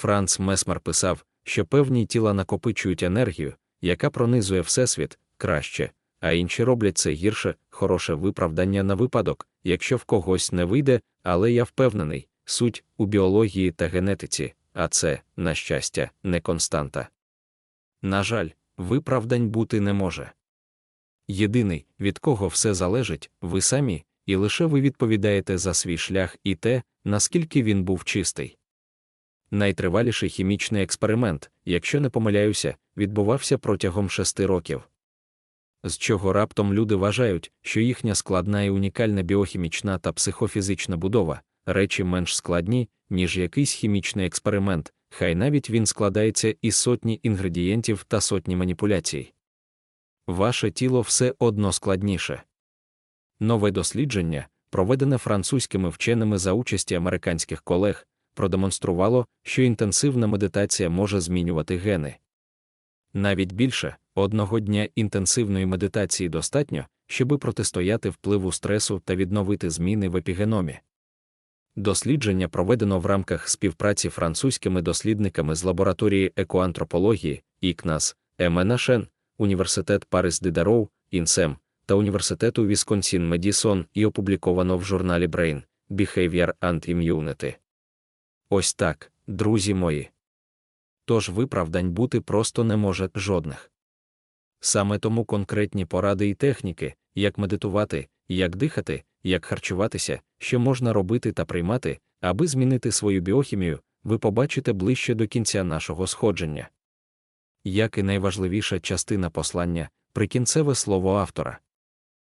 Франц Месмер писав, що певні тіла накопичують енергію, яка пронизує Всесвіт краще, а інші роблять це гірше, хороше виправдання на випадок, якщо в когось не вийде, але я впевнений, суть у біології та генетиці, а це, на щастя, не константа. На жаль, виправдань бути не може. Єдиний, від кого все залежить, ви самі, і лише ви відповідаєте за свій шлях і те, наскільки він був чистий. Найтриваліший хімічний експеримент, якщо не помиляюся, відбувався протягом шести років. З чого раптом люди вважають, що їхня складна і унікальна біохімічна та психофізична будова речі менш складні, ніж якийсь хімічний експеримент, хай навіть він складається із сотні інгредієнтів та сотні маніпуляцій. Ваше тіло все одно складніше. Нове дослідження, проведене французькими вченими за участі американських колег, продемонструвало, що інтенсивна медитація може змінювати гени. Навіть більше одного дня інтенсивної медитації достатньо, щоби протистояти впливу стресу та відновити зміни в епігеномі. Дослідження проведено в рамках співпраці французькими дослідниками з лабораторії екоантропології ІКНАС, МНШН, Університет Парис Дидароу, Інсем та Університету Вісконсін Медісон і опубліковано в журналі Brain Behavior and Immunity. Ось так, друзі мої. Тож виправдань бути просто не може жодних. Саме тому конкретні поради і техніки, як медитувати, як дихати, як харчуватися, що можна робити та приймати, аби змінити свою біохімію, ви побачите ближче до кінця нашого сходження. Як і найважливіша частина послання, прикінцеве слово автора.